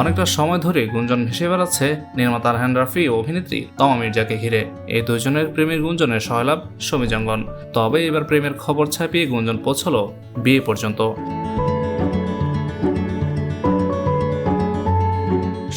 অনেকটা সময় ধরে গুঞ্জন ভেসে বেড়াচ্ছে নির্মাতা রাহান রাফি ও অভিনেত্রী তমা মির্জাকে ঘিরে। এই দুজনের প্রেমের গুঞ্জনে সয়লাভ সমীজঙ্গন তবে এবার প্রেমের খবর ছাপিয়ে গুঞ্জন পৌঁছল বিয়ে পর্যন্ত।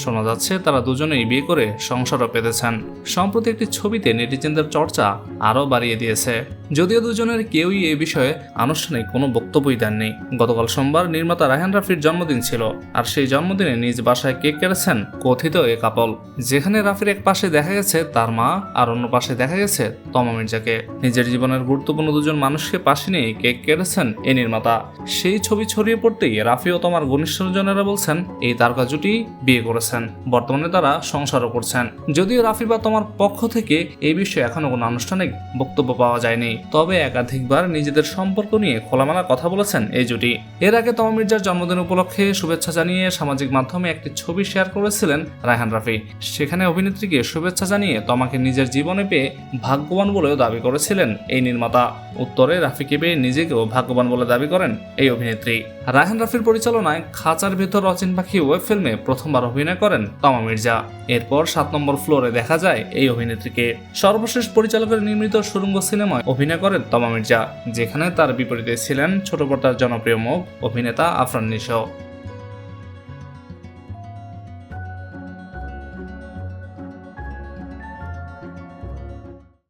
শোনা যাচ্ছে তারা দুজনেই বিয়ে করে সংসারও পেতেছেন। সম্প্রতি একটি ছবিতে নেটিজেনদের চর্চা আরও বাড়িয়ে দিয়েছে। যদিও দুজনের কেউই এই বিষয়ে আনুষ্ঠানিক কোনো বক্তব্যই দেননি। গতকাল সোমবার নির্মাতা রায়হান রাফির জন্মদিন ছিল, আর সেই জন্মদিনে নিজ বাসায় কেক কেটেছেন কথিত এ কাপল। যেখানে রাফির এক পাশে দেখা গেছে তার মা, আর অন্য পাশে দেখা গেছে তমা মির্জাকে। নিজের জীবনের গুরুত্বপূর্ণ দুজন মানুষকে পাশে নিয়ে কেক কেটেছেন এ নির্মাতা। সেই ছবি ছড়িয়ে পড়তেই রাফি ও তোমার ঘনিষ্ঠজনেরা বলছেন, এই তারকা জুটি বিয়ে করেছেন। বর্তমানে তারা সংসারও করছেন। যদিও রাফি বা তোমার পক্ষ থেকে এই বিষয়ে এখনও কোনো আনুষ্ঠানিক বক্তব্য পাওয়া যায়নি। তবে একাধিকবার নিজেদের সম্পর্ক নিয়ে খোলামেলা কথা বলেছেন এই জুটি। এর আগে তমা মির্জার জন্মদিন উপলক্ষে শুভেচ্ছা জানিয়ে সামাজিক মাধ্যমে একটি ছবি শেয়ার করেছিলেন রায়হান রাফি। সেখানে অভিনেত্রীকে শুভেচ্ছা জানিয়ে তমাকে নিজের জীবনে পেয়ে ভাগ্যবান বলেও দাবি করেছিলেন এই নির্মাতা। উত্তরে রাফিকে পেয়ে নিজেকেও ভাগ্যবান বলে দাবি করেন এই অভিনেত্রী। রায়হান রাফির পরিচালনায় খাঁচার ভেতর অচিন পাখি ওয়েব ফিল্মে প্রথমবার অভিনয় করেন তমা মির্জা। এরপর সাত নম্বর ফ্লোরে দেখা যায় এই অভিনেত্রীকে। সর্বশেষ পরিচালকের নির্মিত সুরঙ্গ সিনেমায় অভিনয় করেন তমা মির্জা, যেখানে তার বিপরীতে ছিলেন ছোট পর্দার জনপ্রিয় মুখ অভিনেতা আফরান নিশো